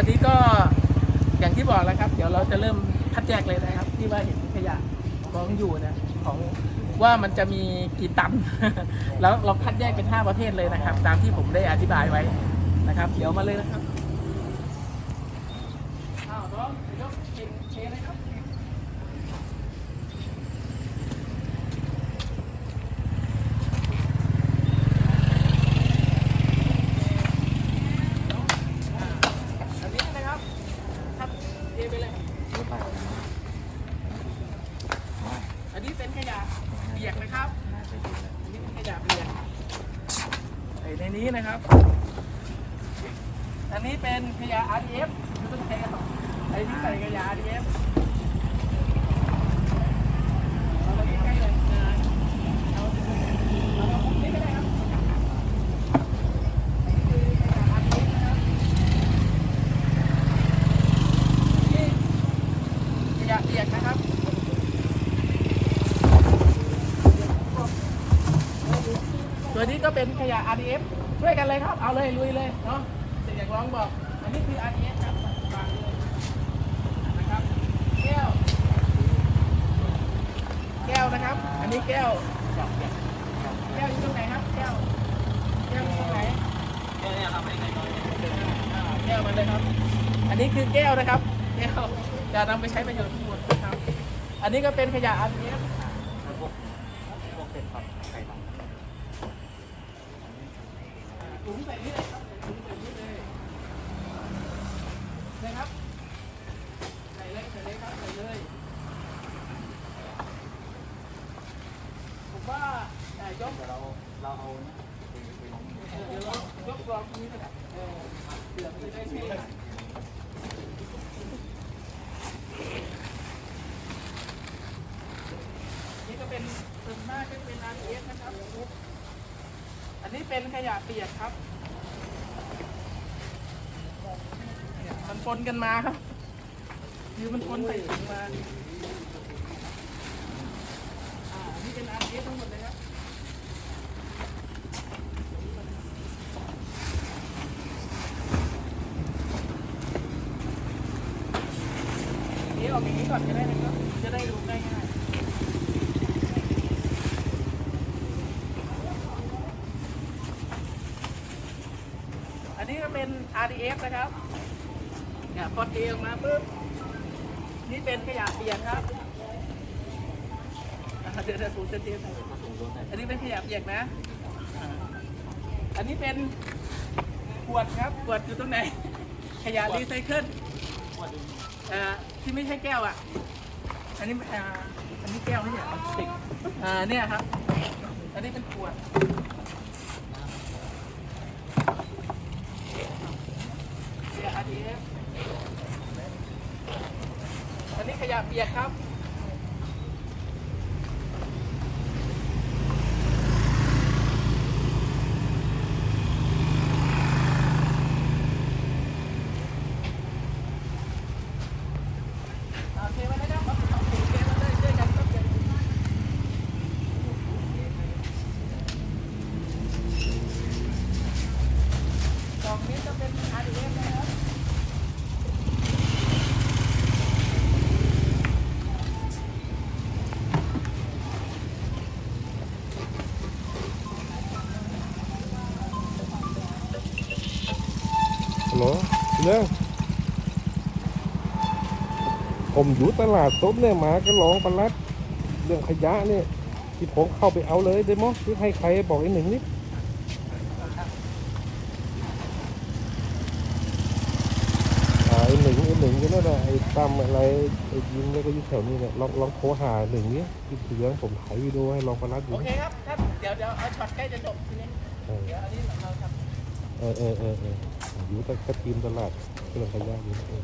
วันนี้ก็อย่างที่บอกแล้วครับ เดี๋ยวเราจะเริ่มคัดแยกเลยนะครับ ที่ว่าเห็นขยะกองอยู่นะของว่ามันจะมีกี่ตัน แล้วเราคัดแยกเป็น 5 ประเภทเลยนะครับ ตามที่ผมได้อธิบายไว้นะครับ เดี๋ยวมาเลยนะครับอ้าวน้องยกเชนเชนเลยครับ อันนี้นะครับทับเทไปเลย อันนี้เป็น ขยะเปียกนะครับนี่เป็นขยะเปียกใส่ในนี้นะครับ อันนี้เป็นขยะ RDF ไม่ต้องใช้ครับไอ้นี่ใส่ขยะ RDF เอาไปใกล้ๆเลยนะเอาเอามาปุ๊บนี้ก็ได้ครับนี่คือขยะ RDF นะครับ นี่ขยะเปียกนะครับ ตัวนี้ก็เป็นขยะ RDF ช่วยกันเลยครับ เอาเลยลุยเลยเนาะเสียงร้องบอก อันนี้คือ RDF ครับฝากเลยนะครับ แก้ว แก้วนะครับ อันนี้แก้ว แก้วอยู่ตรงไหนครับ แก้ว แก้วอยู่ตรงไหนอ่าแก้วมันเลยครับ อันนี้คือแก้วนะครับ แก้วจะนำไปใช้ประโยชน์ทั้งหมดนะครับ อันนี้ก็เป็นขยะ RDF อ่า ถุงใส่นี่เลยครับถุงใส่นี่เลยนะครับใส่เลยใส่เลยครับใส่เลยผมว่าแต่ยกเราเราเอาเออเดี๋ยวเรายกกรองตรงนี้นะครับเออเผื่อจะได้ใช่นี่ก็เป็นส่วนมากก็เป็น RDF นะครับ อันนี้ เป็นขยะเปียกครับเนี่ยมันปนกันมาครับคือมันปนใส่ถุงมาอ่านนี้เป็น RDF ทั้งหมดเลยครับนี้ออกอย่างนี้ก่อนก็ได้นะครับ จะได้ดูง่ายๆอั นนี้ก็เป็น RDF นะครับเนี่ยพอเทออกมาปุ๊บ นี่เป็นขยะเปียกครับอะเดี๋ยวเดี๋ยวผมจะเทใส่อันนี้เป็นขยะเปียกนะอ่าอันนี้เป็นขวดครับ ขวดอยู่ตรงไหน ขยะรีไซเคิลเอ่อที่ไม่ใช่แก้วอะ อันนี้อ่าอันนี้แก้วไม่ใช่พลาสติก อ่าเนี่ยครับ อันนี้เป็นขวดขยะ RDF อันนี้ ขยะเปียกครับ ฮัลโหลเนี่ยผมอยู่ตลาดสดเนี่ยหมาก็ร้องประลัด เรื่องขยะเนี่ยที่ผมเข้าไปเอาเลยได้มั้ยหรือให้ใครบอกไอ้หนึ่งนิดอ่าไอ้หนึ่งไอ้หนึ่งก็นั่นแหละไอ้ตั้มอะไรไอ้ยิงเนี่ยก็อยู่แถวนี้เนี่ยลองลองโทรหาหนึ่งนี้ที่เสือผมถ่ายวิดีโอให้ลองประลัดดูโอเคครับท่านเดี๋ยวเดี๋ยวเอาช็อตใกล้จะจบทีนี้เออเดี๋ยวอันนี้เราทำ เออเออเออเอออยู่แต่กทีมตลาดเรื่องขยายอยู่เออ